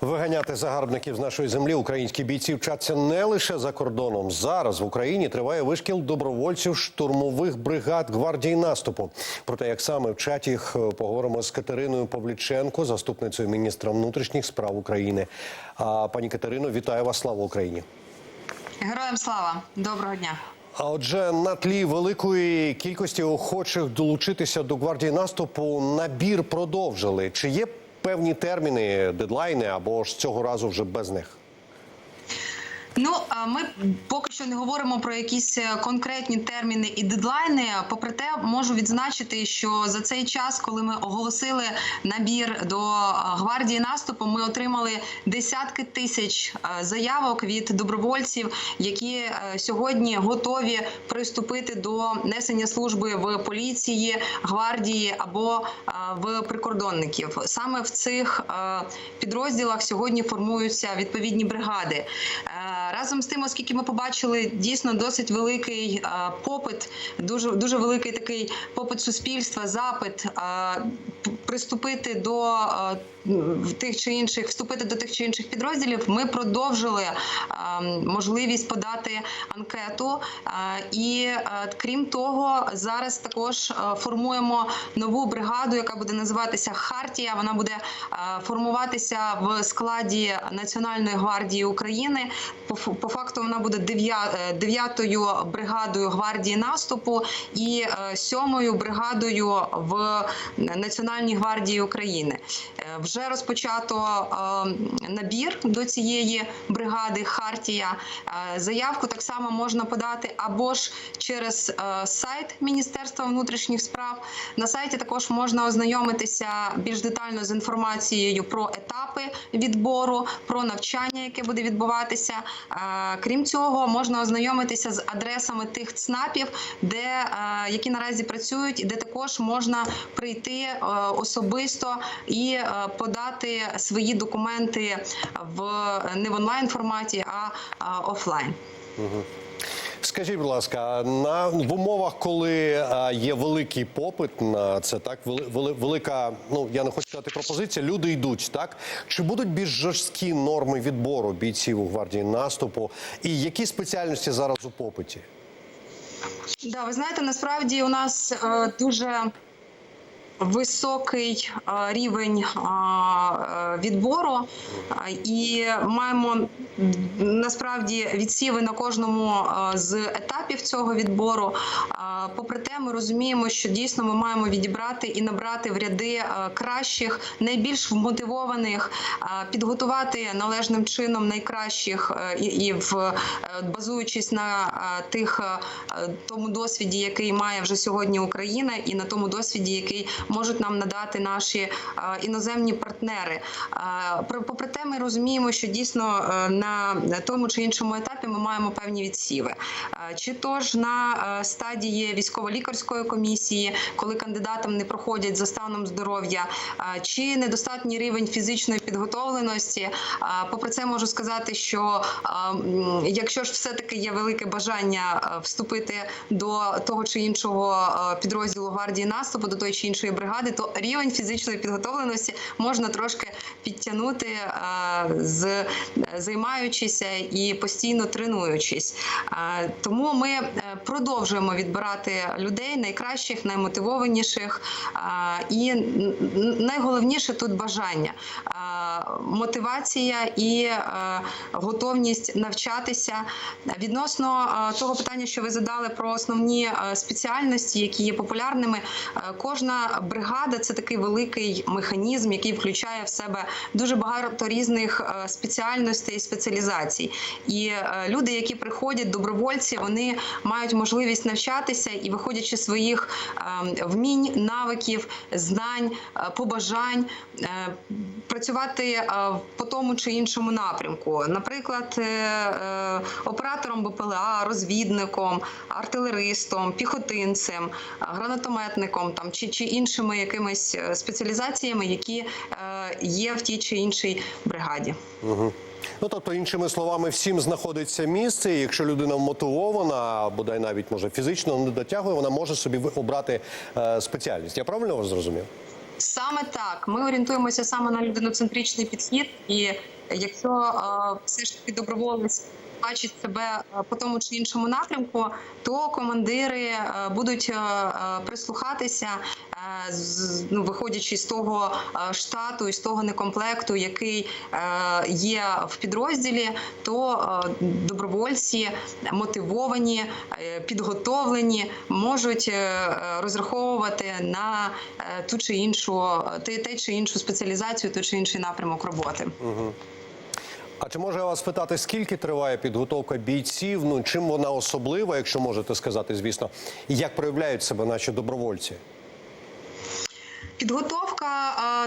Виганяти загарбників з нашої землі українські бійці вчаться не лише за кордоном. Зараз в Україні триває вишкіл добровольців штурмових бригад гвардії наступу. Про те, як саме вчать їх, е, поговоримо з Катериною Павліченко, заступницею міністра внутрішніх справ України. А пані Катерино, вітаю вас! Слава Україні! Героям слава, доброго дня. А отже, на тлі великої кількості охочих долучитися до гвардії наступу набір продовжили. Чи є певні терміни, дедлайни або ж цього разу вже без них? Ну ми поки що не говоримо про якісь е, конкретні терміни і дедлайни. Попри те, можу відзначити, що за цей час, коли ми оголосили набір до е, гвардії наступу, ми отримали десятки тисяч е, заявок від добровольців, які сьогодні готові приступити до несення служби в поліції, гвардії або в прикордонників. Саме в цих підрозділах сьогодні формуються відповідні бригади. Разом з тим, оскільки ми побачили дійсно досить великий попит, дуже дуже великий такий попит суспільства, запит приступити до тих чи інших, вступити до тих чи інших підрозділів. Ми продовжили можливість подати анкету. І крім того, зараз також формуємо нову бригаду, яка буде називатися Хартія. Вона буде формуватися в складі Національної гвардії України. По, факту вона буде е, дев'ятою бригадою гвардії наступу і е, сьомою бригадою в Національній гвардії України. Вже розпочато е, набір до цієї бригади Хартія. Е, Заявку так само можна подати або ж через е, сайт Міністерства внутрішніх справ. На сайті також можна ознайомитися більш детально з інформацією про етапи відбору, про навчання, яке буде відбуватися. Крім цього, можна ознайомитися з адресами тих ЦНАПів, де які наразі працюють, і де також можна прийти особисто і подати свої документи в не в онлайн форматі, а офлайн. Скажіть, будь ласка, на в умовах, коли а, є великий попит на це, так вели- велика, ну я не хочу сказати пропозиція, люди йдуть, так чи будуть більш жорсткі норми відбору бійців у гвардії наступу, і які спеціальності зараз у попиті? Да, ви знаєте, насправді у нас е, дуже високий рівень відбору, і маємо насправді відсіви на кожному з етапів цього відбору. Попри те, ми розуміємо, що дійсно ми маємо відібрати і набрати в ряди кращих, найбільш вмотивованих, підготувати належним чином найкращих і, в е, базуючись на тих тому досвіді, який має вже сьогодні Україна, і на тому досвіді, який можуть нам надати наші іноземні партнери. Попри те, ми розуміємо, що дійсно е, на тому чи іншому етапі ми маємо певні відсіви. Чи то ж на стадії військово-лікарської комісії, коли кандидатам не проходять за станом здоров'я, чи недостатній рівень фізичної підготовленості. Попри це можу сказати, що якщо ж все-таки є велике бажання вступити до того чи іншого підрозділу гвардії наступу, до тої чи іншої бригади, то рівень фізичної підготовленості можна трошки підтягнути з займаючися і постійно тренуючись. Тому ми е, продовжуємо відбирати людей найкращих, наймотивованіших. І найголовніше тут бажання, мотивація і е, готовність навчатися. Відносно е, того питання, що ви задали про основні е, спеціальності, які є популярними, кожна бригада це такий великий механізм, який включає в себе дуже багато різних спеціальностей і спеціалізацій. І люди, які приходять, добровольці, вони мають можливість навчатися і, виходячи з своїх е, вмінь, навиків, знань, побажань, працювати по тому чи іншому напрямку. Наприклад, е, е, оператором БПЛА, розвідником, артилеристом, піхотинцем, гранатометником там чи, чи іншими якимись е, спеціалізаціями, які є в тій чи іншій бригаді. Угу. Ну тобто, іншими словами, всім знаходиться місце. і Якщо людина мотивована, бодай навіть може фізично не дотягує, вона може собі обрати е, спеціальність. Я правильно вас зрозумів? Саме так. Ми орієнтуємося саме на людиноцентричний підхід, і якщо е, все ж таки доброволець бачить себе е, по тому чи іншому напрямку, то командири е, будуть е, прислухатися, ну, виходячи з того е, штату і з того некомплекту, який е, є в підрозділі, то е, добровольці мотивовані, е, підготовлені, можуть е, е, розраховувати на е, ту чи іншу те чи іншу спеціалізацію, ту чи інший напрямок роботи. А чи можу я вас питати, скільки триває підготовка бійців? Ну чим вона особлива, якщо можете сказати, звісно, і як проявляють себе наші добровольці? Підготовка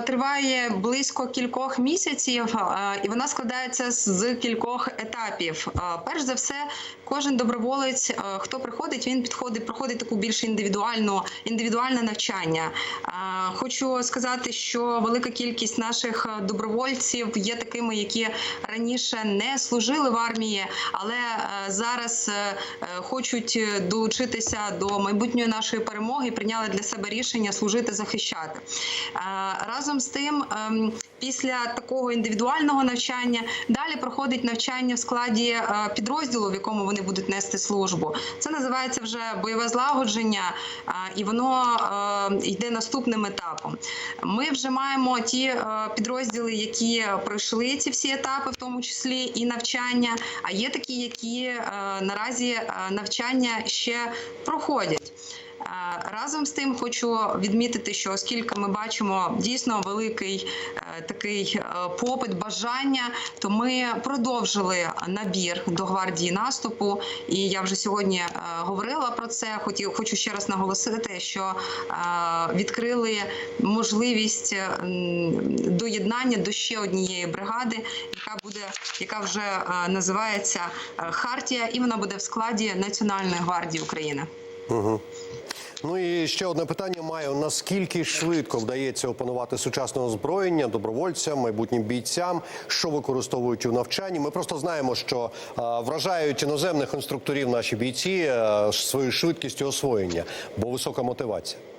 триває близько кількох місяців, і вона складається з- кількох етапів. Перш за все, кожен доброволець, хто приходить, він підходить, проходить таку більш індивідуальну індивідуальне навчання. Хочу сказати, що велика кількість наших е, добровольців є такими, які раніше не служили в армії, але е, зараз е, хочуть долучитися до майбутньої нашої перемоги прийняли для себе рішення служити захищати. Разом з тим. Після такого індивідуального навчання далі проходить навчання в складі е, підрозділу, в якому вони будуть нести службу. Це називається вже бойове злагодження, і воно е, йде наступним етапом. Ми вже маємо ті е, підрозділи, які пройшли ці всі етапи, в тому числі і навчання. А є такі, які наразі навчання ще проходять. Разом з тим хочу відмітити, що оскільки ми бачимо дійсно великий е, такий е, попит, бажання, то ми продовжили набір до гвардії наступу. І я вже сьогодні е, говорила про це. Хотів, хочу ще раз наголосити, що відкрили можливість доєднання до ще однієї бригади, яка буде, яка вже називається Хартія, і вона буде в складі Національної гвардії України. Ну і ще одне питання маю: наскільки швидко вдається опанувати сучасне озброєння добровольцям, майбутнім бійцям, що використовують у навчанні? Ми просто знаємо, що а, вражають іноземних інструкторів наші бійці а, своєю швидкістю освоєння, бо висока мотивація.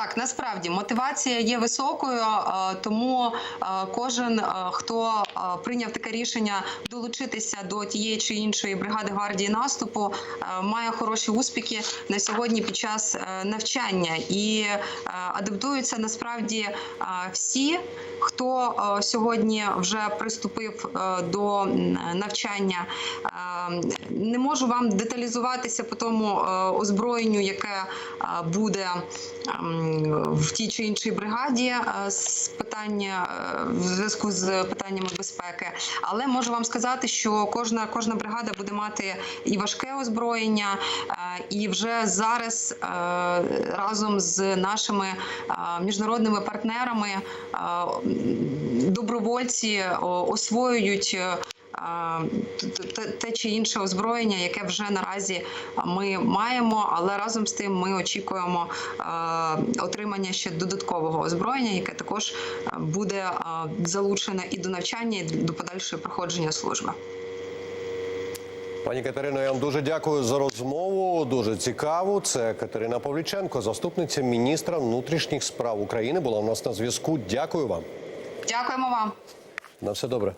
Так, насправді мотивація є високою, тому кожен, хто прийняв таке рішення долучитися до тієї чи іншої бригади гвардії наступу, має хороші успіхи на сьогодні під час е, навчання і е, адаптуються насправді всі, хто е, сьогодні вже приступив до навчання. Не можу вам деталізуватися по тому озброєнню, яке буде в тій чи іншій бригаді е, з питання е, в зв'язку з питаннями безпеки. Але можу вам сказати, що кожна кожна бригада буде мати і важке озброєння, е, і вже зараз разом з нашими міжнародними партнерами добровольці освоюють. Те чи інше озброєння, яке вже наразі ми маємо, але разом з тим ми очікуємо отримання ще додаткового озброєння, яке також буде залучене і до навчання, і до подальшого проходження служби. Пані Катерино, я вам дуже дякую за розмову. Дуже цікаво. Це Катерина Павліченко, заступниця міністра внутрішніх справ України. Була у нас на зв'язку. Дякую вам. Дякуємо вам. На все добре.